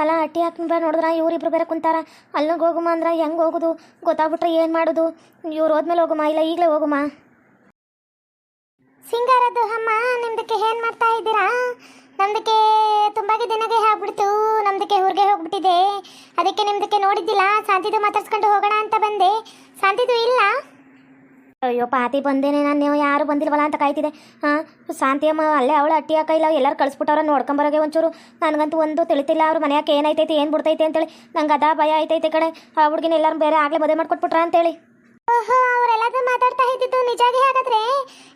ಅಲ್ಲ, ಅಟ್ಟಿ ಬಾ ನೋಡಿದ್ರ ಇವ್ರಿಬ್ರು ಬೇರೆ ಕುಂತಾರ. ಅಲ್ಲಿಗೆ ಹೋಗುಮ ಅಂದ್ರೆ ಹೆಂಗೆ ಹೋಗುದು? ಗೊತ್ತಾಗ್ಬಿಟ್ರೆ ಏನು ಮಾಡೋದು? ಇವ್ರು ಹೋದ್ಮೇಲೆ ಹೋಗುಮ, ಇಲ್ಲ ಈಗಲೇ ಹೋಗುಮ? ಸಿಂಗಾರದ್ದು ಅಮ್ಮ, ನಿಮ್ದಕ್ಕೆ ಏನು ಮಾಡ್ತಾ ಇದ್ದೀರಾ? ನಮ್ದಕ್ಕೆ ತುಂಬಾಗಿ ದಿನಗೆ ಆಗ್ಬಿಡ್ತು. ನಮ್ದಕ್ಕೆ ಊರಿಗೆ ಹೋಗ್ಬಿಟ್ಟಿದೆ. ಅದಕ್ಕೆ ನಿಮ್ದಕ್ಕೆ ನೋಡಿದ್ದಿಲ್ಲ. ಶಾಂತಿದು ಮಾತಾಡ್ಸ್ಕೊಂಡು ಹೋಗೋಣ ಅಂತ ಬಂದೆ. ಶಾಂತಿದು ಇಲ್ಲ? ಅಯ್ಯೋ, ಪಾತಿ ಬಂದೇನೆ ನಾನು, ನೀವು ಯಾರು ಬಂದಿಲ್ವಲ್ಲ ಅಂತ ಕಾಯ್ತಿದೆ ಹಾಂ ಶಾಂತಿ ಅಮ್ಮ ಅಲ್ಲೇ ಅವಳು ಅಟ್ಟಿ ಹಾಕ ಇಲ್ಲ, ಎಲ್ಲರೂ ಕಳಿಸ್ಬಿಟ್ಟವ್ರ ನೋಡ್ಕೊಂಬರೋಗೆ ಒಂಚೂರು. ನನಗಂತೂ ಒಂದು ತಿಳಿತಿಲ್ಲ, ಅವ್ರ ಮನೆಯಕ್ಕೆ ಏನಾಯ್ತೈತಿ, ಏನು ಬಿಡ್ತೈತಿ ಅಂತೇಳಿ. ನಂಗೆ ಅದ ಭಯ ಐತೈತೆ ಕಡೆ ಆ ಹುಡುಗಿನ ಎಲ್ಲರೂ ಬೇರೆ ಆಗಲೇ ಮದುವೆ ಮಾಡ್ಕೊಟ್ಬಿಟ್ರ ಅಂತೇಳಿ. ಓಹೋ ಅವರೆಲ್ಲದೂ ಮಾತಾಡ್ತಾ ಇದ್ದಿದ್ದು ನಿಜಾಗಿ ಹಾಗಾದ್ರೆ?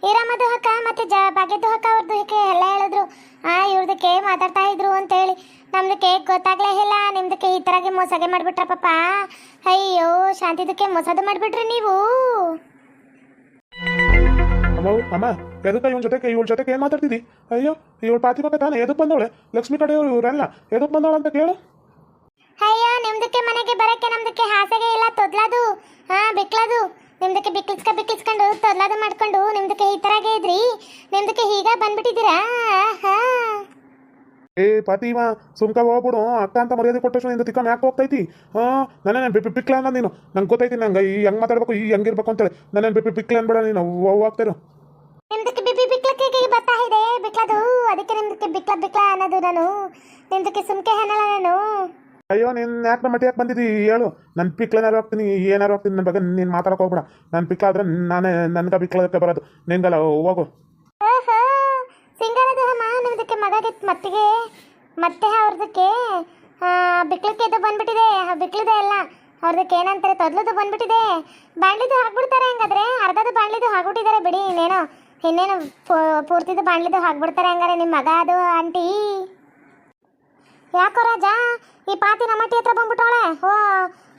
ಈರಮ್ಮದು ಹಕ್ಕ ಮತ್ತೆ ಜ, ಭಾಗ್ಯದ್ದು ಹಕ್ಕ ಅವ್ರದ್ದು ಹಕ್ಕ ಎಲ್ಲ ಹೇಳಿದ್ರು. ಆ ಇವ್ರದಕ್ಕೆ ಮಾತಾಡ್ತಾ ಇದ್ರು ಅಂತೇಳಿ. ನಮ್ದಕ್ಕೆ ಗೊತ್ತಾಗ್ಲೇ ಇಲ್ಲ ನಿಮ್ದಕ್ಕೆ ಈ ಥರಗೆ ಮೋಸಗೆ ಮಾಡಿಬಿಟ್ರ ಪಾಪ. ಅಯ್ಯೋ ಶಾಂತಿದಕ್ಕೆ ಮೋಸದು ಮಾಡಿಬಿಟ್ರಿ ನೀವು. ಅಮ್ಮ ಅಮ್ಮ ಎದಕ್ಕೆ ಇವನ್ ಜೊತೆಗೆ ಇವಳ ಜೊತೆಗೆ ಏನ್ ಮಾತಾಡ್ತಿದ್ದಿ? ಅಯ್ಯೋ ಇವಳು ಪಾತಿ ಪಾಪ ತಾನೆ ಎದಕ್ ಬಂದವಳೆ? ಲಕ್ಷ್ಮಿ ಕಡೆ ಇವರೆಲ್ಲ ಎದಕ್ ಬಂದವಳ ಅಂತ ಕೇಳು. ಅಯ್ಯೋ ನಿಮ್ದಕ್ಕೆ ಮನೆಗೆ ಬರಕ್ಕೆ ನಮ್ದಕ್ಕೆ ಹಾಸಿಗೆ ಇಲ್ಲ ತೊದ್ಲದು. ಹಾ ಬಿಕ್ಲದು. ನಿಮ್ದಕ್ಕೆ ಬಿಕ್ಲಿಸ್ಕ ಬಿಕ್ಲಿಸ್ಕೊಂಡು ತೊದ್ಲದು ಮಾಡ್ಕೊಂಡು ನಿಮ್ದಕ್ಕೆ ಈ ತರಾಗೆ ಇದ್ರಿ. ನಿಮ್ದಕ್ಕೆ ಹೀಗ ಬಂದ್ಬಿಟ್ಟಿದ್ದೀರಾ? ಹಾ. ಏ ಪಾತಿ ಇವ ಸುಮ್ಕ ಹೋಗ್ಬಿಡು. ಅಕ್ಕ ಅಂತ ಮರ್ಯಾದೆ ಕೊಟ್ಟಷ್ಟು ನಿಂದ ತಿಕ್ಕ ಮ್ಯಾಕ್ ಹೋಗ್ತೈತಿ? ಹಾ ನನ್ನ ಬಿಕ್ಲ ಅನ್ನೋದು ನೀನು. ನಂಗೆ ಗೊತ್ತೈತಿ ನಂಗೆ ಈ ಹೆಂಗ್ ಮಾತಾಡ್ಬೇಕು ಈ ಹೆಂಗಿರ್ಬೇಕು ಅಂತೇಳಿ. ನನ್ನ ಬಿಕ್ಲ ಅನ್ಬೇಡ ನೀನು. ಹೋಗ್ತಾರೋ ನಿಮ್ದಕ್ಕೆ ಬಿಬಿ ಬಿಕ್ಲಕ್ಕೆ ಬರ್ತಾ ಇದೆ? ಬಿಕ್ಲದು. ಅದಕ್ಕೆ ನಿಮ್ದಕ್ಕೆ ಬಿಕ್ಲ ಬಿಕ್ಲ ಅನ್ನೋದು ನಾನು. ನಿಮ್ದಕ್ಕೆ ಸುಮ್ಕೆ ಅನ್ನಲ್ಲ ನಾನು. ಅಯ್ಯೋ ನಿನ್ನ ಯಾಕೆ ನಮ್ಮ ಯಾಕೆ ಬಂದಿದ್ದಿ ಹೇಳು. ನನ್ನ ಪಿಕ್ಲನಾರು ಹೋಗ್ತೀನಿ ಏನಾರು ಹೋಗ್ತೀನಿ ನನ್ನ ಬಗ್ಗೆ ನೀನು ಮಾತಾಡಕ್ಕೆ ಹೋಗ್ಬೇಡ. ನನ್ನ ಪಿಕ್ಲ ಆದ್ರೆ ನಾನೇ ನನ್ಗೆ ಬಿಕ್ಲಕ್ಕೆ ಬರೋದು. ನಿನ್ಗಲ್ಲ ಹೋಗು. ಓಹೋ ಸಿಂಗಾರದ ಅಮ್ಮ ನಿಮ್ದಕ್ಕೆ ಮಗಗೆ ಮತ್ತಿಗೆ ಮತ್ತೆ ಅವ್ರದಕ್ಕೆ ಬಿಕ್ಲಕ್ಕೆ ಇದು ಬಂದ್ಬಿಟ್ಟಿದೆ. ಬಿಕ್ಲಿದೆ ಬಿಕ್ಲದೆ ಎಲ್ಲ. ಅವ್ರದಕ್ಕೆ ಏನಂತಾರೆ ತೊದ್ಲದು ಬಂದ್ಬಿಟ್ಟಿದೆ. ಬಾಣ್ಲಿದು ಹಾಕ್ಬಿಡ್ತಾರೆ ಹಂಗಾದ್ರೆ. ಅರ್ಧದ ಬಾಣ್ಲಿದು ಹಾಕ್ಬಿಟ್ಟಿದ್ದಾರೆ ಬಿಡಿ ಇನ್ನೇನೋ. ಇನ್ನೇನು ಪೂರ್ತಿದು ಬಾಣ್ಲಿದು ಹಾಕ್ಬಿಡ್ತಾರೆ ಹಂಗಾರೆ ನಿಮ್ಮ ಮಗ ಅದು ಆಂಟಿ. ಯಾಕೋ ರಾಜ, ಈ ಪಾತಿ ನಮ್ಮ ಅಟ್ಟಿ ಹತ್ರ ಬಂದ್ಬಿಟ್ಟವಳೆ. ಓ,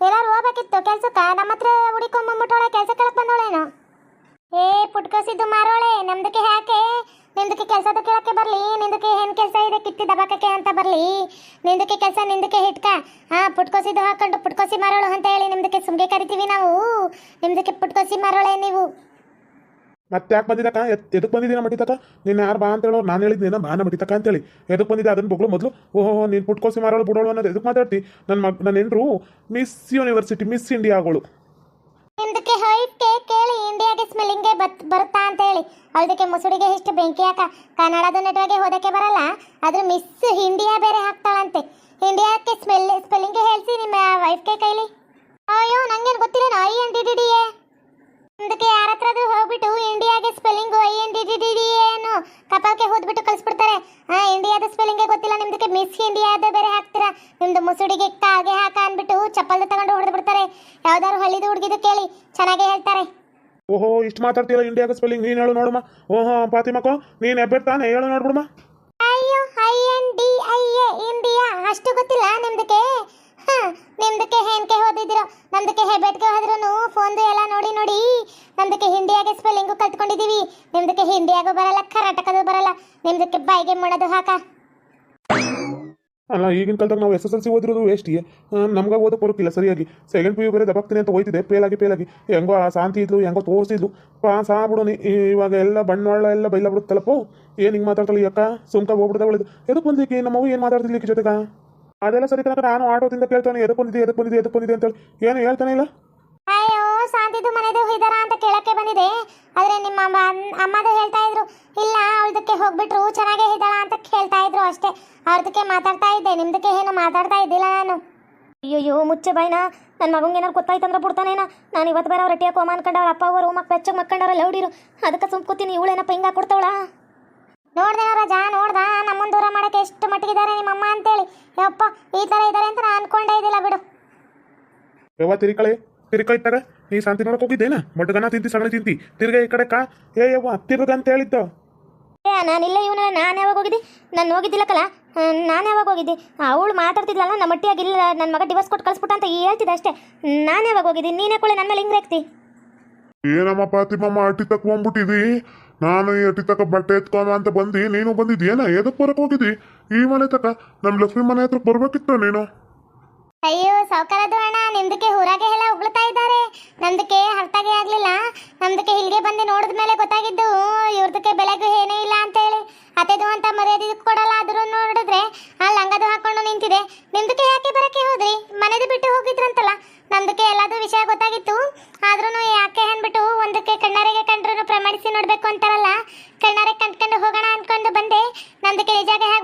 ಎಲ್ಲಾರು ಹೋಗ್ಬೇಕಿತ್ತು ಕೆಲ್ಸಕ್ಕೆ? ನಮ್ಮ ಹತ್ರ ಹುಡಿಕೊಂಡ್ ಬಂದ್ಬಿಟ್ಟವಳೆ, ಕೆಲ್ಸ ಕೆಳಕ್ ಬಂದವಳೇನು. ಏ, ಪುಟ್ಕಸಿದ್ದು ಮಾರೋಳೆ, ನಮ್ದಕ್ಕೆ ಯಾಕೆ? ನಿಂದಕ್ಕೆ ಕೆಲಸದ ಕೇಳಕ್ಕೆ ಬರ್ಲಿ ನಿಂದಕ್ಕೆ ಏನ್ ಕೆಲಸ ಇದೆ ಕಿತ್ತಿ ದಬಾಕಕ್ಕೆ ಅಂತ ಬರ್ಲಿ. ನಿಂದಕ್ಕೆ ಕೆಲಸ ನಿಂದಕ್ಕೆ ಹಿಟ್ಕ. ಹಾ ಪುಟ್ಕೋಸಿದ್ದು ಹಾಕೊಂಡು ಪುಟ್ಕೋಸಿ ಮಾರೋಳು ಅಂತ ಹೇಳಿ ನಿಮ್ದಕ್ಕೆ ಸುಮ್ಗೆ ಕರಿತೀವಿ ನಾವು. ನಿಮ್ದಕ್ಕೆ ಪುಟ್ಕೋಸಿ ಮಾರೋಳೆ ನೀವು. ಮತ್ತೆ ಯಾಕೆ ಬಂದಿದ್ದಕ್ಕ? ಎದಕ್ಕೆ ಬಂದಿದ್ದೀನ ಮಟ್ಟಿತಕ್ಕ ನೀನು ಯಾರು ಬಾ ಅಂತ ಹೇಳೋರು ನಾನು ಹೇಳಿದ್ದು ಬಾ ನಮ್ಮ ಮಟ್ಟಿತಕ್ಕ ಅಂತೇಳಿ ಎದಕ್ಕೆ ಬಂದಿದ್ದೆ ಅದನ್ನ ಬಗ್ಳು ಮೊದಲು? ಓಹೋ ನೀನು ಪುಟ್ಕೋಸಿ ಮಾರೋಳು ಬಿಡೋಳು ಅನ್ನೋದು ಎದಕ್ಕೆ ಮಾತಾಡ್ತಿ? ನನ್ನ ಮಗ ನನ್ನ ಹೆಂಡ್ರು ಮಿಸ್ ಯೂನಿವರ್ಸಿಟಿ ಮಿಸ್ ಇಂಡಿಯಾಗಳು ಹಿಂದಕ್ಕೆ ಹೈಟ್ ಹೊಯ್ಕೆ ಕೇಳಿ ಇಂಡಿಯಾಗೆ ಸ್ಮೆಲ್ಲಿಂಗ್ಗೆ ಬತ್, ಬರುತ್ತಾ ಅಂತ ಹೇಳಿ. ಅಲ್ದಕ್ಕೆ ಮುಸುಡಿಗೆ ಇಷ್ಟು ಬೆಂಕಿ ಹಾಕ, ಕನ್ನಡದ ನೆಟ್ವರ್ಗೆ ಹೋದಕ್ಕೆ ಬರಲ್ಲ. ಅದ್ರ ಮಿಸ್ ಇಂಡಿಯಾ ಬೇರೆ ಹಾಕ್ತಾಳಂತೆ. ಇಂಡಿಯಾಕ್ಕೆ ಸ್ಮೆಲ್ ಸ್ಪೆಲ್ಲಿಂಗ್ಗೆ ಹೇಳ್ಸಿ ನಿಮ್ಮ ವೈಫ್ಗೆ ಕೈಲಿ. ಅಯ್ಯೋ, ನಂಗೇನು ಗೊತ್ತಿಲ್ಲ I N D D D A ಅದಕ್ಕೆ ಯಾರ ಹತ್ರದು ಹೋಗ್ಬಿಟ್ಟು ಇಂಡಿಯಾಗೆ spelling I N D D D D ಏನು ಕಪಾಲ್ಕೆ ಹೋದ್ಬಿಟ್ಟು ಕಳಿಸ್ಬಿಡ್ತಾರೆ. ಹಾ ಇಂಡಿಯಾದ ಸ್ಪೆಲ್ಲಿಂಗೇ ಗೊತ್ತಿಲ್ಲ ನಿಮ್ದಕ್ಕೆ ಮಿಸ್ ಇಂಡಿಯಾದ ಬೇರೆ ಹಾಕ್ತೀರಾ? ನಿಮ್ದು ಮುಸುಡಿಗೆ ಕಾಗೆ ಹಾಕ ಅಂದ್ಬಿಟ್ಟು ಚಪ್ಪಲ್ದ ತಗೊಂಡು ಹೊಡೆದು ಬಿಡ್ತಾರೆ ಯಾವ್ದಾದ್ರು ಹಳ್ಳಿದು ಹುಡುಗಿದು ಕೇಳಿ ಚೆನ್ನಾಗೇ ಹೇಳ್ತಾರೆ. ಓಹೋ ಇಷ್ಟು ಮಾತಾಡ್ತೀಯಲ್ಲ ಇಂಡಿಯಾದ ಸ್ಪೆಲ್ಲಿಂಗ್ ನೀನು ಹೇಳು ನೋಡಮ್ಮ. ಓಹೋ ಪಾತಿಮಕ್ಕ ನೀನು ಹೆಬ್ಬೆಟ್ ತಾನೆ ಹೇಳು ನೋಡ್ಬಿಡಮ್ಮ. ಅಯ್ಯೋ I N D I A India ಅಷ್ಟು ಗೊತ್ತಿಲ್ಲ ನಿಮ್ದಕ್ಕೆ? ಹಾ ನಿಮ್ದಕ್ಕೆ ಹೆನ್ಕೆ ಹೋದಿದ್ದೀರೋ? ನಮ್ದಕ್ಕೆ ಹೆಬೆಟ್ಗೆ ಹೋದ್ರೂ ಫೋನ್ದು ಎಲ್ಲ ನಮ್ದಕ್ಕೆ ಹಿಂದಿಯಾಗೆ ಸ್ಪೆಲ್ಲಿಂಗು ಕಲ್ತ್ಕೊಂಡಿದೀವಿ. ನಿಮ್ದಕ್ಕೆ ಹಿಂದಿಯಾಗೂ ಬರಲ್ಲ ಕರ್ನಾಟಕದ ಬರಲ್ಲ. ನಿಮ್ದಕ್ಕೆ ಬಾಯಿಗೆ ಮುಣದು ಹಾಕ. ಅಲ್ಲ ಈಗಿನ ಕಾಲದಾಗ ನಾವು ಎಸ್ ಎಸ್ ಎಲ್ ಸಿ ಓದಿರೋದು ವೇಸ್ಟಿಗೆ ನಮ್ಗೆ ಓದೋ ಬರೋಕ್ಕಿಲ್ಲ ಸರಿಯಾಗಿ. ಸೆಕೆಂಡ್ ಪಿ ಯು ಬೇರೆ ದಬಾಕ್ತೀನಿ ಅಂತ ಹೋಯ್ತಿದೆ ಪೇಲಾಗಿ ಪೇಲಾಗಿ. ಹೆಂಗೋ ಆ ಶಾಂತಿ ಇದ್ಲು ಹೆಂಗೋ ತೋರಿಸಿದ್ಲು. ಪಾಸ್ ಆಗ್ಬಿಡು ಇವಾಗ ಎಲ್ಲ ಬಂಡವಾಳ ಎಲ್ಲ ಬೈಲ ಬಿಡುತ್ತಲ್ಲಪ್ಪೋ ಏನು ಹಿಂಗೆ ಮಾತಾಡ್ತಾಳೆ ಈ ಅಕ್ಕ? ಸುಮ್ಕ ಹೋಗ್ಬಿಡ್ದ ಒಳ್ಳೇದು ಎದಕ್ಕೆ ಬಂದಿಕ್ಕೆ ನಮ್ಮವು ಏನು ಮಾತಾಡ್ತಿದ್ಲಿ ಈಕಿ ಜೊತೆಗ? ಅದೆಲ್ಲ ಸರಿ ತನಕ ನಾನು ಆಟೋದಿಂದ ಕೇಳ್ತಾನೆ. ಎದಕ್ಕೆ ಬಂದಿದೆ ಎದಕ್ಕೆ ಬಂದಿದೆ ಎದಕ್ಕೆ ಬಂದಿದೆ ಅಂತೇಳಿ. ಏನು ಹೇಳ್ತಾನೆ ಇಲ್ಲ? ಶಾಂತಿದು ಮನೆದು ಇದಾರ ಅಂತ ಕೇಳಕ್ಕೆ ಬಂದಿದೆ. ಆದ್ರೆ ನಿಮ್ಮ ಅಮ್ಮ ಅಮ್ಮದು ಹೇಳ್ತಾ ಇದ್ರು ಇಲ್ಲ ಅವಳದಕ್ಕೆ ಹೋಗ್ಬಿಟ್ರು ಚೆನ್ನಾಗೇ ಇದ್ದಾಳ ಅಂತ ಕೇಳ್ತಾ ಇದ್ರು ಅಷ್ಟೇ. ಅವ್ರದಕ್ಕೆ ಮಾತಾಡ್ತಾ ಇದ್ದೆ ನಿಮ್ದಕ್ಕೆ ಏನು ಮಾತಾಡ್ತಾ ಇದ್ದಿಲ್ಲ ನಾನು. ಅಯ್ಯೋ ಮುಚ್ಚೆ ಬಾಯ್ನ. ನನ್ನ ಮಗಂಗೆ ಏನಾರು ಗೊತ್ತಾಯ್ತಂದ್ರೆ ಬಿಡ್ತಾನೇನ? ನಾನು ಇವತ್ತು ಬೇರೆ ಅವ್ರ ರೆಟ್ಟಿಯಾಗ ಅನ್ಕೊಂಡವ್ರ ಅಪ್ಪ ಅವರು ಮಕ್ಕ ಬೆಚ್ಚಗೆ ಮಕ್ಕಂಡವ್ರ ಲೌಡಿರು ಅದಕ್ಕೆ ಸುಮ್ ಕೂತೀನಿ ಇವಳೇನಪ್ಪ ಹಿಂಗ ಕೊಡ್ತಾವಳ? ನೋಡ್ದೆ ರಾಜ ನೋಡ್ದ. ನಮ್ಮನ್ ದೂರ ಮಾಡಕ್ಕೆ ಎಷ್ಟು ಮಟ್ಟಿಗಿದ್ದಾರೆ ನಿಮ್ಮಮ್ಮ ಅಂತೇಳಿ. ಯಪ್ಪ ಈ ಥರ ಇದ್ದಾರೆ ಅಂತ ನಾನು ಅನ್ಕೊಂಡೇ ಇದ್ದಿಲ್ಲ ಬಿಡು. ತಿರಿಕಳೆ ತಿರ್ಕಾ ಇತ್ತಾಗ ನೀ ಶಾಂತಿ ನೋಡಕ್ ಹೋಗಿದ್ದೇನ? ಮೊಟ್ಟಗನ ತಿಂತಿ ಸಗಣಿ ತಿಂತಿ. ತಿರ್ಗ ಈ ಕಡೆ ಕಾ. ಏ ಯವ್ವ ಹತ್ತಿರದ ಅಂತ ಹೇಳಿದ್ದ. ಏ ನಾನಿಲ್ಲ ಇವನ ನಾನು ಯಾವಾಗ ಹೋಗಿದ್ದೆ? ನಾನು ಹೋಗಿದ್ದಿಲ್ಲಕ್ಕಲ್ಲ ನಾನು ಯಾವಾಗ ಹೋಗಿದ್ದೆ? ಅವಳು ಮಾತಾಡ್ತಿದ್ಲಲ್ಲ ನಮ್ಮ ಮಟ್ಟಿಯಾಗಿಲ್ಲ ನನ್ನ ಮಗ ಡಿವೋರ್ಸ್ ಕೊಟ್ಟು ಕಳಿಸ್ಬಿಟ್ಟ ಅಂತ ಹೇಳ್ತಿದ್ದೆ ಅಷ್ಟೇ. ನಾನು ಯಾವಾಗ ಹೋಗಿದ್ದೀನಿ ನೀನೇ ಕೊಳೆ ನನ್ನ ಮೇಲೆ ಹಿಂಗೆ ಹಾಕ್ತಿ ಏನಮ್ಮ ಪಾತಿಮಮ್ಮ ಅಟ್ಟಿ ತಕ್ಕ ಬಂದ್ಬಿಟ್ಟಿದಿ? ನಾನು ಈ ಅಟ್ಟಿ ತಕ್ಕ ಬಟ್ಟೆ ಎತ್ಕೊಂಡ ಅಂತ ಬಂದು ನೀನು ಬಂದಿದ್ಯೇನ? ಎದಕ್ಕೆ ಬರಕ್ಕೆ ಹೋಗಿದ್ದಿ? ಈ ಮನೆ ತಕ್ಕ. ನಮ್ಮ ಲಕ್ಷ್ಮಿ ಮನೆ ಹತ್ರ ಬರ್ಬೇಕಿತ್ತು ನೀನು? ಅಯ್ಯೋ ಸಾವುಕಾರದು ಅಣ್ಣ, ನಿಮ್ದಕ್ಕೆ ಊರಾಗೆ ಎಲ್ಲ ಉಗುಳ್ತಾ ಇದ್ದಾರೆ. ನಮ್ದಕ್ಕೆ ಅರ್ಥಾಗೆ ಆಗ್ಲಿಲ್ಲ. ನಮ್ದಕ್ಕೆ ಇಲ್ಲಿಗೆ ಬಂದು ನೋಡಿದ ಮೇಲೆ ಗೊತ್ತಾಗಿದ್ದು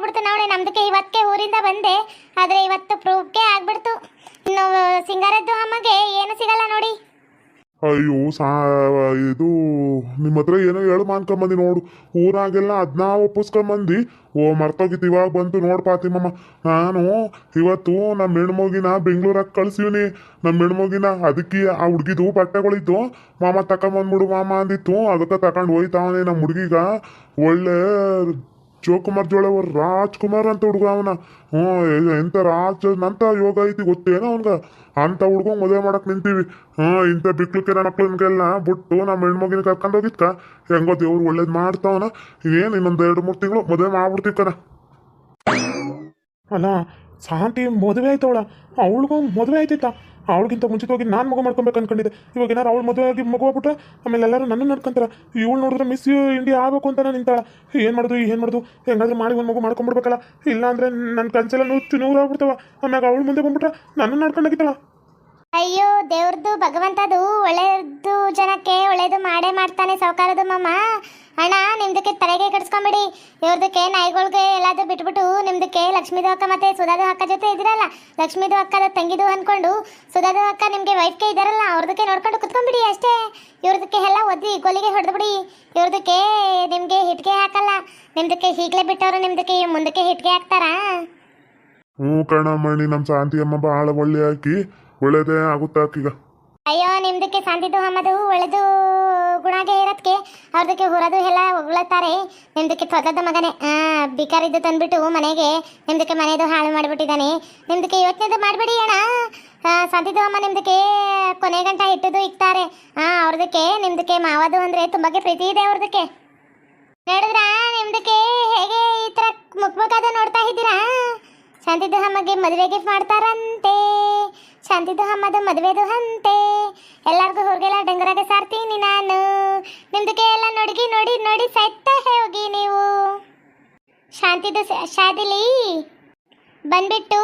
ಆಗ್ಬಿಡ್ತು. ನೋಡಿ ನಮ್ದಕ್ಕೆ ಇವತ್ತೇ ಊರಿಂದ ಬಂದೆ. ಆದ್ರೆ ಇವತ್ತು ಪ್ರೂಫ್ಗೆ ಆಗ್ಬಿಡ್ತು. ಇನ್ನು, ಸಿಂಗಾರದ್ದು ಅಮ್ಮಗೆ ಏನು ಸಿಗಲ್ಲ ನೋಡಿ. ಅಯ್ಯೋ, ಸಾ, ಇದು ನಿಮ್ಮ ಹತ್ರ ಏನೋ ಹೇಳು ಮಾನ್ಕೊಂಬಂದಿ ನೋಡು. ಊರಾಗೆಲ್ಲ ಅದನ್ನ ಒಪ್ಪಿಸ್ಕೊಂಬಂದು. ಓ, ಮರ್ತೋಗಿತ್ತು. ಇವಾಗ ಬಂತು ನೋಡ್ ಪಾತಿಮಮ್ಮ. ನಾನು ಇವತ್ತು ನಮ್ಮ ಹೆಣ್ಮಗಿನ ಬೆಂಗಳೂರಾಗ ಕಳ್ಸಿವಿನಿ. ನಮ್ಮ ಹೆಣ್ಮಗಿನ ಅದಕ್ಕೆ ಆ ಹುಡ್ಗಿದು ಬಟ್ಟೆಗಳಿತ್ತು ಮಾಮ ತಕೊಂಬಂದ್ಬಿಡು ಮಾಮ ಅಂದಿತ್ತು. ಅದಕ್ಕೆ ತಕೊಂಡು ಹೋಯ್ತಾವನೆ ನಮ್ಮ ಹುಡ್ಗಿಗ. ಒಳ್ಳೆ ಶಿವಕುಮಾರ್ ಜೋಳ ಅವ್ರ ರಾಜ್ಕುಮಾರ್ ಅಂತ ಹುಡುಗ ಅವನ. ಹ್ಞೂ ಎಂತ ರಾಜ್, ನಂತ ಯೋಗ ಐತಿ, ಗೊತ್ತೇನೋ ಅವನ್ಗ? ಅಂತ ಹುಡುಗ ಮದುವೆ ಮಾಡಕ್ ನಿಂತೀವಿ. ಹ್ಞೂ ಇಂಥ ಬಿಕ್ಲಿಕ್ಕೆ ಮಕ್ಳನ್ಗೆಲ್ಲ ಬಿಟ್ಟು ನಮ್ಮ ಹೆಣ್ಮಗಿನ ಕರ್ಕೊಂಡು ಹೋಗಿದ್ಕ? ಹೆಂಗೋ ದೇವ್ರು ಒಳ್ಳೇದು ಮಾಡ್ತಾವನ? ಏನು ಇನ್ನೊಂದು ಎರಡು ಮೂರು ತಿಂಗಳು ಮದುವೆ ಮಾಡ್ಬಿಡ್ತೀವಿ ಕಣ. ಅಲ್ಲ, ಶಾಂತಿ ಮದುವೆ ಆಯ್ತವಳ. ಅವಳಿಗೊಂದು ಮದುವೆ ಆಯ್ತೈತ ಅವಳಿಗಿಂತ ಮುಂಚಿತವಾಗಿ ನಾನು ಮಗು ಮಾಡ್ಕೊಬೇಕು ಅನ್ಕೊಂಡಿದ್ದೆ. ಇವಾಗ ಏನಾರು ಅವಳು ಮದುವೆ ಆಗಿ ಮಗು ಆಗ್ಬಿಟ್ರೆ ಆಮೇಲೆ ಎಲ್ಲರೂ ನನ್ನ ನಡ್ಕೊಂತಾರೆ. ಇವಳು ನೋಡಿದ್ರೆ ಮಿಸ್ ಇಂಡಿಯಾ ಆಗಬೇಕು ಅಂತ ನಾನು ನಿಂತಾಳ. ಏನು ಮಾಡೋದು ಏನು ಮಾಡೋದು? ಹೆಂಗಾದ್ರೂ ಮಾಡಿ ಒಂದು ಮಗು ಮಾಡ್ಕೊಂಡ್ಬಿಡ್ಬೇಕಲ್ಲ. ಇಲ್ಲ ಅಂದರೆ ನನ್ನ ಕನ್ಸೆಲ್ಲ ನೂರು ನೂರು ಆಗ್ಬಿಡ್ತಾವ ಆಮ್ಯಾಗ ಅವಳು ಮುಂದೆ ಬಂದ್ಬಿಟ್ರೆ ನನ್ನ ನಡ್ಕೊಂಡಾಗಿತ್ತಲ್ಲ ಅಯ್ಯೋ ದೇವ್ರದ್ದು ಭಗವಂತದು ಒಳ್ಳೇದು ಜನಕ್ಕೆ ಒಳ್ಳೇದು ಮಾಡೇ ಮಾಡ್ತಾನೆ ಸಾವುಕಾರದು ಮಮ್ಮ ಅಣ್ಣ, ನಿಮ್ದಕ್ಕೆ ತಲೆಗೆ ಕಟ್ಸ್ಕೊಂಬಿಡಿ ಇವ್ರದಕ್ಕೆ ನಾಯಿಗಳ್ಗೆ ಎಲ್ಲಾದ್ರೂ ಬಿಟ್ಬಿಟ್ಟು ನಿಮ್ದಕ್ಕೆ ಲಕ್ಷ್ಮೀದು ಅಕ್ಕ ಮತ್ತೆ ಸುಧಾದು ಅಕ್ಕ ಜೊತೆ ಇದ್ರಲ್ಲ ಲಕ್ಷ್ಮೀದು ಅಕ್ಕದ ತಂಗಿದು ಅನ್ಕೊಂಡು ಸುಧಾದು ಅಕ್ಕ ನಿಮ್ಗೆ ವೈಫ್ಗೆ ಇದಾರಲ್ಲ ಅವ್ರದಕ್ಕೆ ನೋಡ್ಕೊಂಡು ಕುತ್ಕೊಂಡ್ಬಿಡಿ ಅಷ್ಟೇ. ಇವ್ರದಕ್ಕೆ ಎಲ್ಲ ಒದ್ದಿ ಹೊಡೆದು ಹೊಡೆದ್ಬಿಡಿ. ಇವ್ರದಕ್ಕೆ ನಿಮ್ಗೆ ಹಿಟ್ಗೆ ಹಾಕಲ್ಲ. ನಿಮ್ದಕ್ಕೆ ಹೀಗ್ಲೇ ಬಿಟ್ಟವ್ರು ನಿಮ್ದಕ್ಕೆ ಮುಂದಕ್ಕೆ ಹಿಟ್ಗೆ ಹಾಕ್ತಾರಾ? ಹ್ಞೂ ಕಣಮಣಿ ನಮ್ಮ ಶಾಂತಿ ಅಮ್ಮ ಒಳ್ಳೆ ಹಾಕಿ ಒಳ್ಳೇದೇ ಆಗುತ್ತೆ ಈಗ ಅಯ್ಯೋ, ನಿಮ್ದಕ್ಕೆ ಸಂದಿದ್ದು ಹಮ್ಮದು, ಒಳ್ಳೆದು ಗುಣಗೆ ಇರೋದಕ್ಕೆ ಅವ್ರದಕ್ಕೆ ಹೊರದು ಎಲ್ಲ ಹೊಗಳತ್ತಾರೆ ನಿಮ್ದಕ್ಕೆ ತೊದದ ಮಗನೇ. ಬಿಕಾರಿದ್ದು ತಂದ್ಬಿಟ್ಟು ಮನೆಗೆ ನಿಮ್ದಕ್ಕೆ ಮನೆದು ಹಾಳು ಮಾಡಿಬಿಟ್ಟಿದ್ದಾನೆ. ನಿಮ್ದಕ್ಕೆ ಯೋಚನೆದು ಮಾಡಬೇಡಿ ಅಣ್ಣ. ಶಾಂತಿದು ಅಮ್ಮ ನಿಮ್ದಕ್ಕೆ ಕೊನೆ ಗಂಟ ಇಟ್ಟದು ಇಕ್ತಾರೆ. ಆ, ಅವ್ರದಕ್ಕೆ, ನಿಮ್ದಕ್ಕೆ ಮಾವದು ಅಂದ್ರೆ ತುಂಬಾಗೆ ಪ್ರೀತಿ ಇದೆ ಅವ್ರದಕ್ಕೆ. ನೋಡಿದ್ರಾ, ನಿಮ್ದಕ್ಕೆ ಹೇಗೆ ಈ ತರ ಮುಖಮುಖದ ನೋಡ್ತಾ ಇದ್ದೀರಾ? ಶಾಂತಿದು ಹಮ್ಮಗೆ ಮದುವೆ ಗಿಫ್ಟ್ ಮಾಡ್ತಾರಂತೆ. ಶಾಂತಿದ ಹಮ್ಮದ ಮದುವೆದು ಅಂತೆ. ಎಲ್ಲರಿಗೂ ಹೊರಗೆಲ್ಲ ಡಂಗರಾಗ ಸಾರ್ತೀನಿ ನಾನು. ನಿಮ್ದಕ್ಕೆ ಎಲ್ಲ ನೋಡಿಗಿ, ನೋಡಿ ನೋಡಿ, ಸೈತ ಹೋಗಿ ನೀವು. ಶಾಂತಿದು ಶಾದಿಲಿ? ಬಂದ್ಬಿಟ್ಟು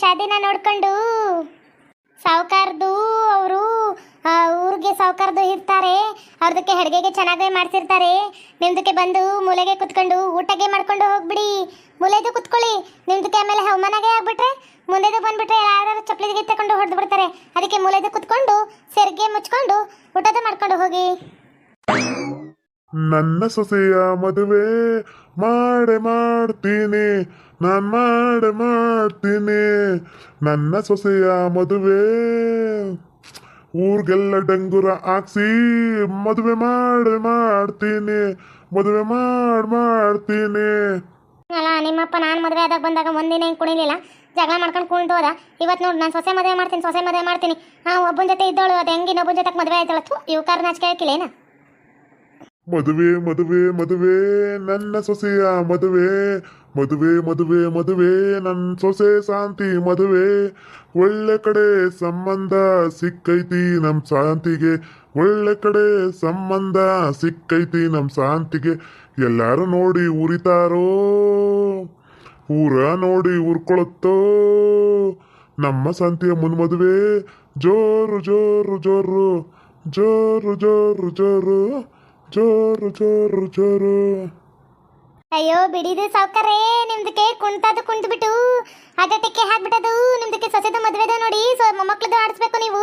ಶಾದಿನ ನೋಡ್ಕೊಂಡು ಸಾವುಕಾರ್ದು ಅವರು ಊರಿಗೆ ಸಾವುಕಾರ್ದು ಇರ್ತಾರೆ. ಅವ್ರದಕ್ಕೆ ಅಡುಗೆಗೆ ಚೆನ್ನಾಗೇ ಮಾಡ್ತಿರ್ತಾರೆ ನಿಮ್ದಕ್ಕೆ ಬಂದು ಮೂಲೆಗೆ ಕುತ್ಕೊಂಡು ಊಟಗೆ ಮಾಡ್ಕೊಂಡು ಹೋಗ್ಬಿಡಿ. ನಿಮ್ದಕ್ಕೆ ಆಮೇಲೆ ಅವಮಾನಾಗೆ ಆಗ್ಬಿಟ್ರೆ, ಮುಂದೆದು ಬಂದ್ಬಿಟ್ರೆ ಯಾರು ಚಪ್ಪಲಿಗೆ ತಗೊಂಡು ಹೊಡೆದು ಬಿಡ್ತಾರೆ. ಅದಕ್ಕೆ ಮೂಲೆದು ಕುತ್ಕೊಂಡು, ಸೆರಿಗೆ ಮುಚ್ಕೊಂಡು ಊಟದ ಮಾಡ್ಕೊಂಡು ಹೋಗಿ. ನನ್ನ ಸೊಸೆಯ ಮದುವೆ ಮಾಡೆ ಮಾಡ್ತೀನಿ, ನಾನ್ ಮಾಡೆ ಮಾಡ್ತೀನಿ. ನನ್ನ ಸೊಸೆಯ ಮದುವೆ, ಊರ್ಗೆಲ್ಲ ಡಂಗುರ ಹಾಕ್ಸಿ ಮದುವೆ ಮಾಡಿ ಮಾಡ್ತೀನಿ, ಮದುವೆ ಮಾಡಿ ಮಾಡ್ತೀನಿ. ಅಲ್ಲ, ನಿಮ್ಮಪ್ಪ ನಾನು ಮದುವೆ ಆದಾಗ ಬಂದಾಗ ಒಂದಿನ ಹಿಂಗೆ ಕುಣಿಲಿಲ್ಲ. ಜಗಳ ಮಾಡ್ಕೊಂಡು ಕುಣಿದು ಹೋದ. ಇವತ್ತು ನೋಡಿ, ನಾನು ಸೊಸೆ ಮದುವೆ ಮಾಡ್ತೀನಿ, ಸೊಸೆ ಮದುವೆ ಮಾಡ್ತೀನಿ. ಹಾಂ ಒಬ್ಬನ ಜೊತೆ ಇದ್ದವಳು, ಅದು ಹೆಂಗೆ ಇನ್ನೊಬ್ಬನ ಜೊತೆ ಮದುವೆ ತು ಇವು ಕಾರ್ ನಾಚಿಕೆ ಹಾಕಿಲ್ಲೇನ ಮದುವೆ ಮದುವೆ ಮದುವೆ, ನನ್ನ ಸೊಸೆಯ ಮದುವೆ. ಮದುವೆ ಮದುವೆ ಮದುವೆ ನನ್ನ ಸೊಸೆ ಶಾಂತಿ ಮದುವೆ. ಒಳ್ಳೆ ಕಡೆ ಸಂಬಂಧ ಸಿಕ್ಕೈತಿ ನಮ್ಮ ಶಾಂತಿಗೆ. ಒಳ್ಳೆ ಕಡೆ ಸಂಬಂಧ ಸಿಕ್ಕೈತಿ ನಮ್ಮ ಶಾಂತಿಗೆ. ಎಲ್ಲಾರು ನೋಡಿ ಉರಿತಾರೋ? ಊರ ನೋಡಿ ಉರ್ಕೊಳತ್ತೋ? ನಮ್ಮ ಶಾಂತಿಯ ಮುನ್ಮದುವೆ ಜೋರು ಜೋರು ಜೋರು ಜೋರು ಜೋರು ಜೋರು ಜೋರು ಜೋರು ಜೋರು. ಅಯ್ಯೋ, ಬಿಡಿದು ಸಾವ್ಕಾರೇ. ನಿಮ್ದಕ್ಕೆ ಕುಂಟದು ಕುಂತು ಬಿಟ್ಟು ಅಗಟಕ್ಕೆ ಹಾಕ್ಬಿಟ್ಟದು ನಿಮ್ದಕ್ಕೆ ಸೊಸೆದು ಮದುವೆದು ನೋಡಿ, ಸೊ ಮೊಮ್ಮಕ್ಳದ್ದು ಆಡಿಸ್ಬೇಕು ನೀವು.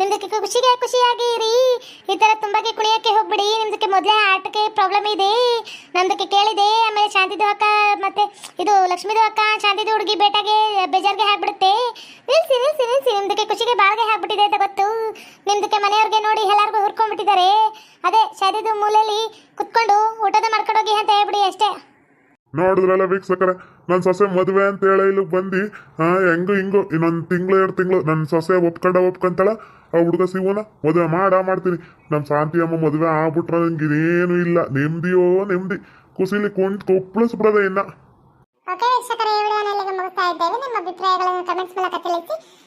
ನಿಮ್ದಕ್ಕೆ ಖುಷಿಗೆ, ಖುಷಿಯಾಗಿ ಇರಿ. ಈ ಥರ ತುಂಬಾಗೆ ಕುಣಿಯೋಕ್ಕೆ ಹೋಗ್ಬಿಡಿ. ನಿಮ್ದಕ್ಕೆ ಮೊದಲೇ ಆಟಕ್ಕೆ ಪ್ರಾಬ್ಲಮ್ ಇದೆ. ನಮ್ದಕ್ಕೆ ಕೇಳಿದೆ. ಆಮೇಲೆ ಶಾಂತಿದು ಅಕ್ಕ ಮತ್ತೆ ಇದು ಲಕ್ಷ್ಮೀದು ಅಕ್ಕ, ಶಾಂತಿದು ಹುಡುಗಿ ಬೇಟಾಗೆ, ಬೇಜಾರ್ಗೆ ಹಾಕ್ಬಿಡುತ್ತೆ. ನಿಲ್ಸಿ ನಿಲ್ಸಿ ನಿಲ್ಸಿ. ನಿಮ್ದಕ್ಕೆ ಖುಷಿಗೆ ಬಾಳ್ಗೆ ಹಾಕ್ಬಿಟ್ಟಿದೆ ಅಂತ ಗೊತ್ತು. ನಿಮ್ದಕ್ಕೆ ಮನೆಯವ್ರಿಗೆ ನೋಡಿ ಎಲ್ಲಾರ್ಗು ಹುರ್ಕೊಂಡ್ಬಿಟ್ಟಿದ್ದಾರೆ. ಅದೇ ಶಾದಿದು ಮೂಲೆಯಲ್ಲಿ ಕುತ್ಕೊಂಡು ಊಟದ ಮಾಡ್ಕೊಂಡೋಗಿ ಅಂತ ಹೇಳ್ಬಿಡಿ ಅಷ್ಟೇ. ನೋಡಿದ್ರಲ್ಲ ವೀಕ್ಷಕರ ನನ್ನ ಸೊಸೆ ಮದುವೆ ಅಂತ ಹೇಳಿ ಇಲ್ಲಿ ಬಂದು ಹೆಂಗು ಹಿಂಗು ಇನ್ನೊಂದು ತಿಂಗಳು ಎರಡು ತಿಂಗಳು ನನ್ನ ಸೊಸೆ ಒಪ್ಕೊಂಡ ಒಪ್ಕೊಂತಾಳ ಆ ಹುಡುಗ ಸಿಗೋನ ಮದುವೆ ಮಾಡ ಮಾಡ್ತೀನಿ. ನಮ್ಮ ಶಾಂತಿ ಅಮ್ಮ ಮದುವೆ ಆಗ್ಬಿಟ್ರೆ ನಂಗೆ ಇನ್ನೇನು ಇಲ್ಲ ನೆಮ್ಮದಿಯೋ ನೆಮ್ಮದಿ ಕುಸಿಲಿ ಕುಂಟ್ ಕೊಪ್ಪಳಿಸ್ಬಿಡೋದೆ ಇನ್ನ. ಓಕೆ ವೀಕ್ಷಕರೇ ಈ ವಿಡಿಯೋನ ಇಲ್ಲಿಗೆ ಮುಗಿಸ್ತಾ ಇದ್ದೇವೆ. ನಿಮ್ಮ ಅಭಿಪ್ರಾಯಗಳನ್ನು ಕಮೆಂಟ್ಸ್ ಮೂಲಕ ತಿಳಿಸಿ.